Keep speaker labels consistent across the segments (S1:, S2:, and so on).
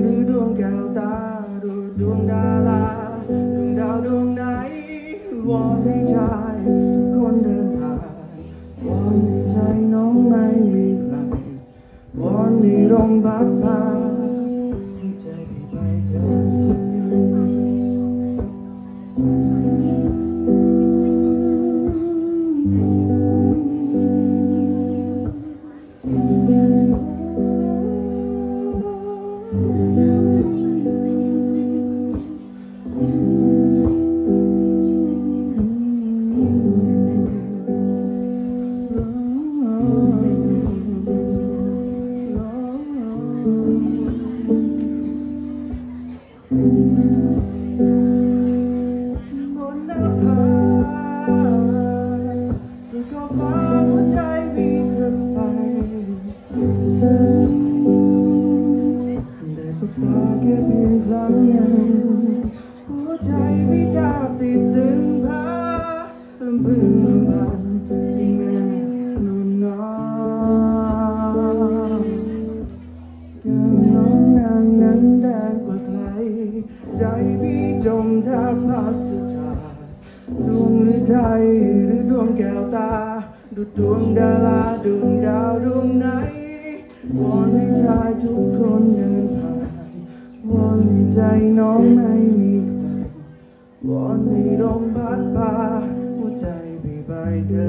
S1: หรือดวงแก้วตาดูดวงดาราดวงดาวดวงไหนวอนให้ชายทุกคนเดินผ่านวอนให้ใจน้องไม่มีใครวอนให้ลมพัดพา ชายทุกคนเดินผ่านวอนให้ใจน้องไม่มีใครวอนให้ลมพัดพาหัวใจไปไปเธอ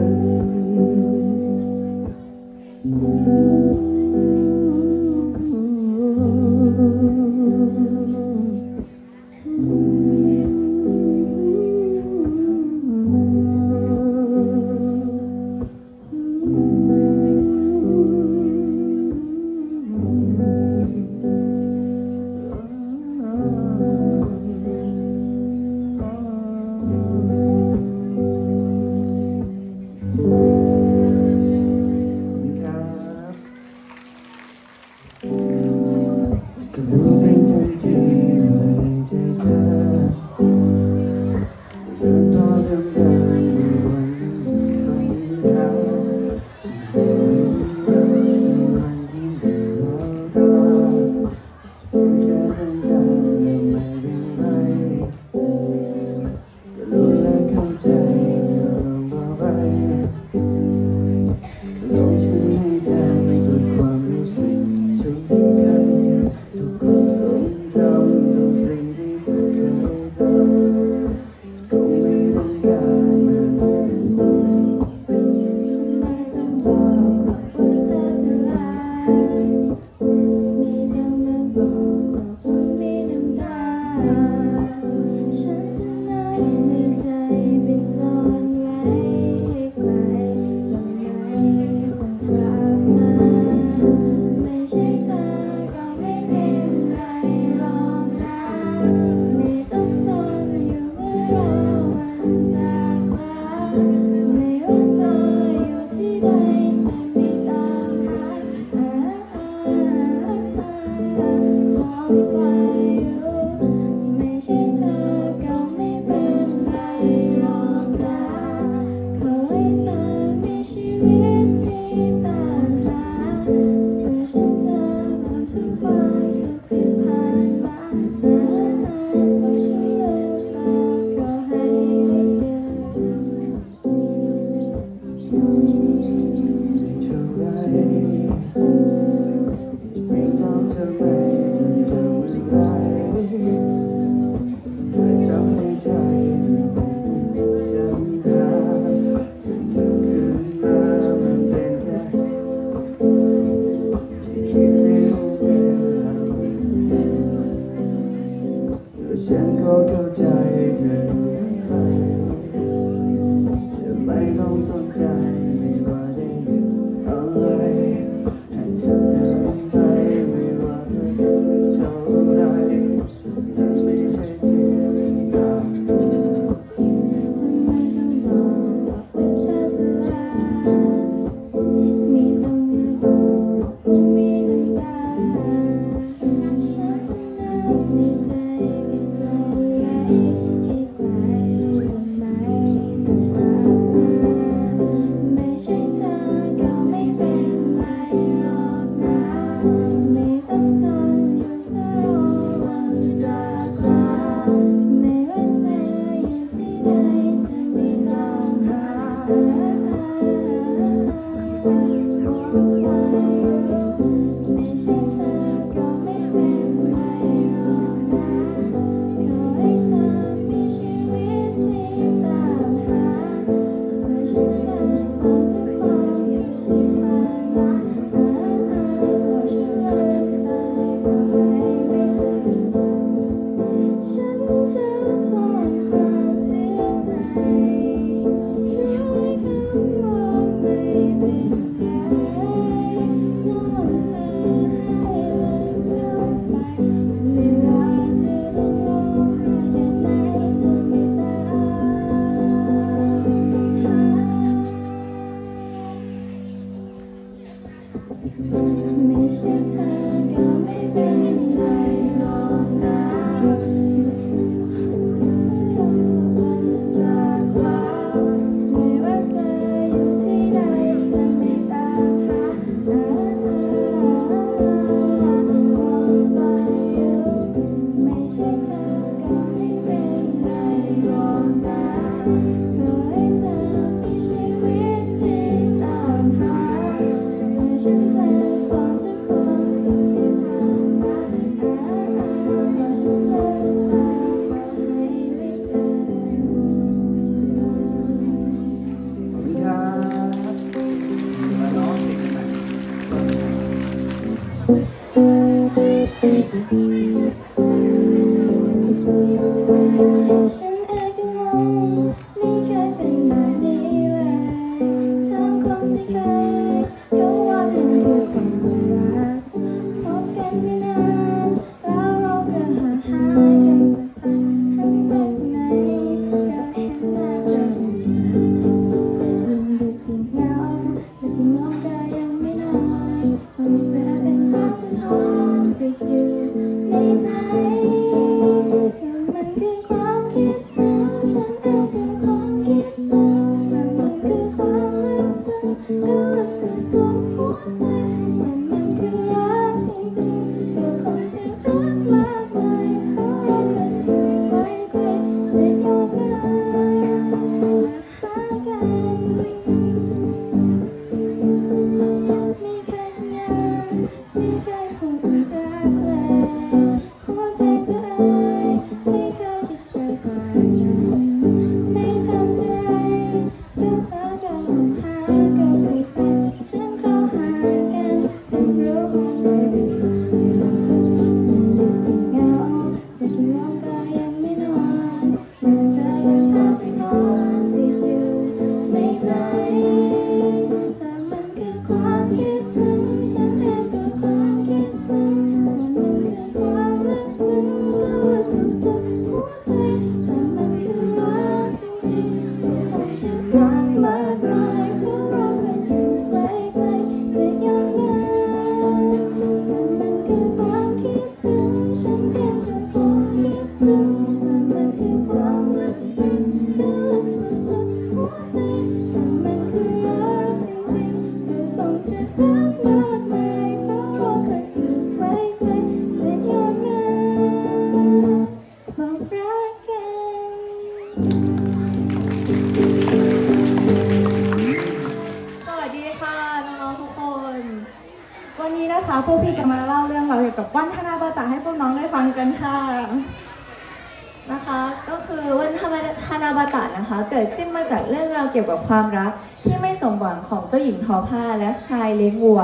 S2: สวัสดีค่ะน้องๆทุกคน
S3: วันนี้นะคะพวกพี่จะมาเล่าเรื่องราวเกี่ยวกับวันธนาบาตะให้พวกน้องได้ฟังกันค่ะ
S2: นะคะก็คือวันธรรมธนาบาตะนะคะ เกิดขึ้นมาจากเรื่องราวเกี่ยวกับความรัก ที่ไม่สมหวังของเจ้าหญิงทอผ้าและชายเลี้ยงวัว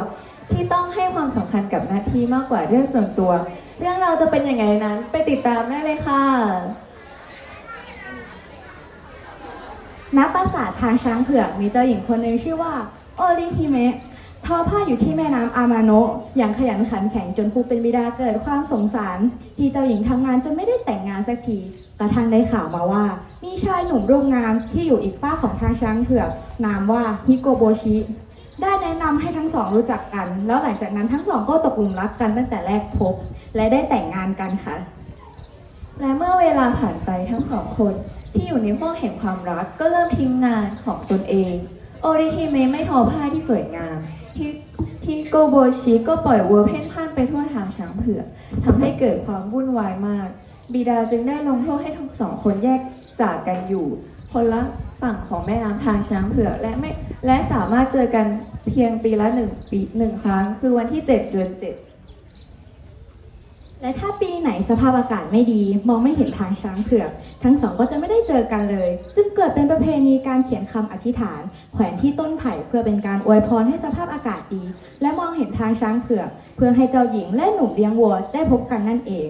S2: ที่ต้องให้ความสำคัญกับหน้าที่มากกว่าเรื่องส่วนตัว เรื่องราวจะเป็นยังไงนั้น ไปติดตามได้เลยค่ะ
S3: ณปราสาททางช้างเผือกมีเจ้าหญิงคนหนึ่งชื่อว่าโอริฮิเมะทอผ้าอยู่ที่แม่น้ำอามาโนะอย่างขยันขันแข็งจนผู้เป็นบิดาเกิดความสงสาร ที่เจ้าหญิงทำงานจนไม่ได้แต่งงานสักทีกระทั่งได้ข่าวมาว่า มีชายหนุ่มรุ่งงามที่อยู่อีกฝ้าของทางช้างเผือกนามว่าฮิโกโบชิ ได้แนะนำให้ทั้งสองรู้จักกัน แล้วหลังจากนั้นทั้งสองก็ตกหลุมรักกันตั้งแต่แรกพบ และได้แต่งงานกันค่ะ
S2: และเมื่อเวลาผ่านไปทั้งสองคน ที่อยู่ในห้วงแห่งความรักก็เริ่มทิ้งงานของตนเอง โอริฮิเมะไม่ทอผ้าที่สวยงามฮิฮิโกโบชิก็ปล่อยวัวเพ่นพ่านไปทั่วทางช้างเผือกทำให้เกิดความวุ่นวายมาก บิดาจึงได้ลงโทษให้ทั้งสองคนแยกจากกันอยู่ คนละฝั่งของแม่น้ำทางช้างเผือกและไม่และสามารถเจอกันเพียงปีละหนึ่งปีหนึ่งครั้ง คือวันที่ 7 เดือน 7
S3: และถ้าปีไหนสภาพอากาศไม่ดี มองไม่เห็นทางช้างเผือก ทั้งสองก็จะไม่ได้เจอกันเลย จึงเกิดเป็นประเพณีการเขียนคำอธิษฐาน แขวนที่ต้นไผ่เพื่อเป็นการอวยพรให้สภาพอากาศดี และมองเห็นทางช้างเผือก เพื่อให้เจ้าหญิงและหนุ่มเลี้ยงวัวได้พบกันนั่นเอง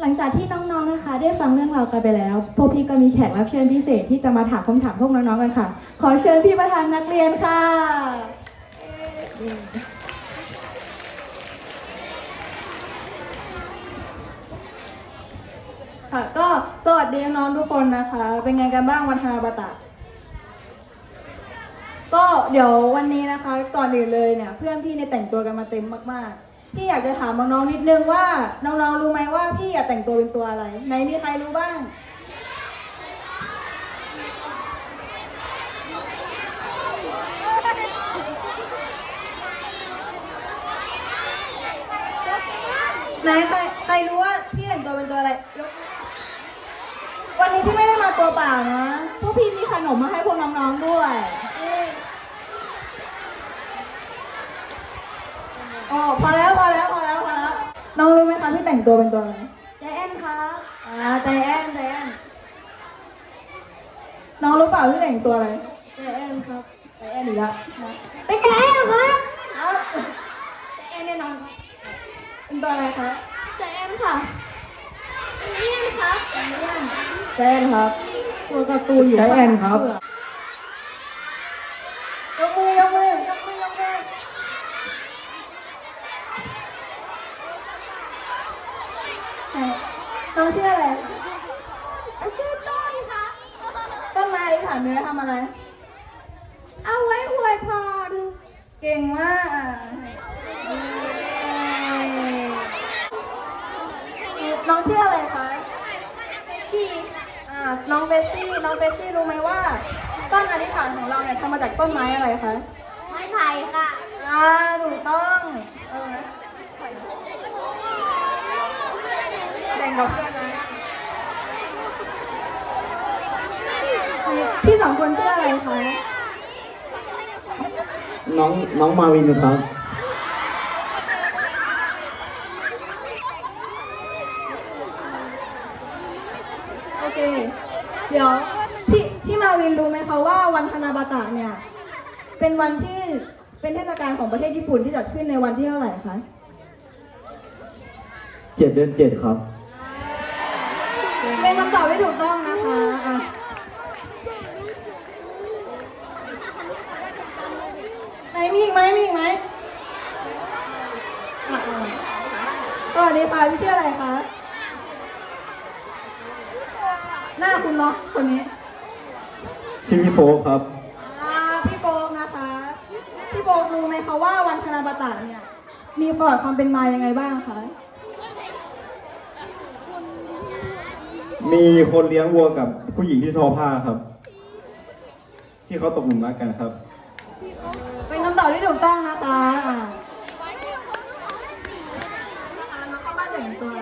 S3: หลังจากที่น้องๆนะคะ ได้ฟังเรื่องราวกันไปแล้ว พวกพี่ก็มีแขกรับเชิญพิเศษที่จะมาถามคำถามพวกน้องๆกันค่ะ ขอเชิญพี่ประธานนักเรียนค่ะ
S4: ค่ะก็สวัสดีน้องทุกคนนะคะ เป็นไงกันบ้างวันธนาบาตะ ก็เดี๋ยววันนี้นะคะก่อนอื่นเลยเนี่ย เพื่อนพี่เนี่ยแต่งตัวกันมาเต็มมากๆพี่อยากจะถามน้องๆนิดนึงว่าน้องๆรู้ไหมว่าพี่อยากแต่งตัวเป็นตัวอะไรไหนมีใครรู้บ้าง ไหนใครใครรู้ว่า แต่งตัวเป็นตัวอะไรยกวันนี้พี่ไม่ได้มาตัวเปล่านะ
S3: พวกพี่มีขนมมาให้พวกน้องๆด้วย
S4: อ๋อพอแล้วพอแล้วพอแล้วพอแล้ว น้องรู้ไหมคะพี่แต่งตัวเป็นตัวอะไร
S3: ใจแอนครับ
S4: อ่าใจแอนใจแอนน้องรู้เปล่าพี่แต่งตัวอะไร
S3: ใจแอนครับ
S4: ใจแอนอีกแล้วนะ
S3: เป็นใจแอนครับ
S4: เอ้า
S3: ใจแอนแน่นอน
S4: เป็นตัวอะไรคะ
S3: ใจแอนค่ะเนียนครับ
S1: แอนครับ
S3: ตัวการ์ตูนอยู่
S1: ใจแอนครับ
S4: ยกมือยกมือยกมือยกมือไหนน้องชื่ออะไร
S3: ชื่อต้นครับ
S4: ต้นไม้ที่ถามมีไว้ทำอะไร
S3: เอาไว้อวยพร
S4: เก่งมากอะน้องชื่ออะไรคะ
S3: พี่
S4: อ่า น้องเบชชี่ น้องเบชชี่รู้ไหมว่า ต้นอธิษฐานของเราเนี่ยทำมาจากต้นไม้อะไรคะ
S3: ไม้ไผ่ค่ะ
S4: อ่า ถูกต้อง เออแบ่งกับเพื่อนนะพี่สองคนชื่ออะไรคะ
S1: น้องน้องมาวินครับ
S4: เคเดี๋ยวพี่พี่มาวินรู้ไหมคะว่าวันธนาบาตะเนี่ย เป็นวันที่เป็นเทศกาลของประเทศญี่ปุ่นที่จัดขึ้นในวันที่เท่าไหร่คะ
S1: เจ็ดเดือนเจ็ดครับ
S4: เป็นคำตอบที่ถูกต้องนะคะอะไหนมีอีกไหมมีอีกไหมอะอะสวัสดีค่ะพี่ชื่ออะไรคะ หน้าคุณเนาะคนนี้
S1: ชื่อพี่โฟครับ
S4: อ่าพี่โป๊กนะคะ พี่โป๊กรู้ไหมคะว่าวันธนบัตรเนี่ย มีประความเป็นมายังไงบ้างคะ
S5: มีคนเลี้ยงวัวกับผู้หญิงที่ทอผ้าครับ ที่เขาตกหลุมรักกันครับ
S4: เป็นคำตอบที่ถูกต้องนะคะอ่าแล้บ้านาถึงตัว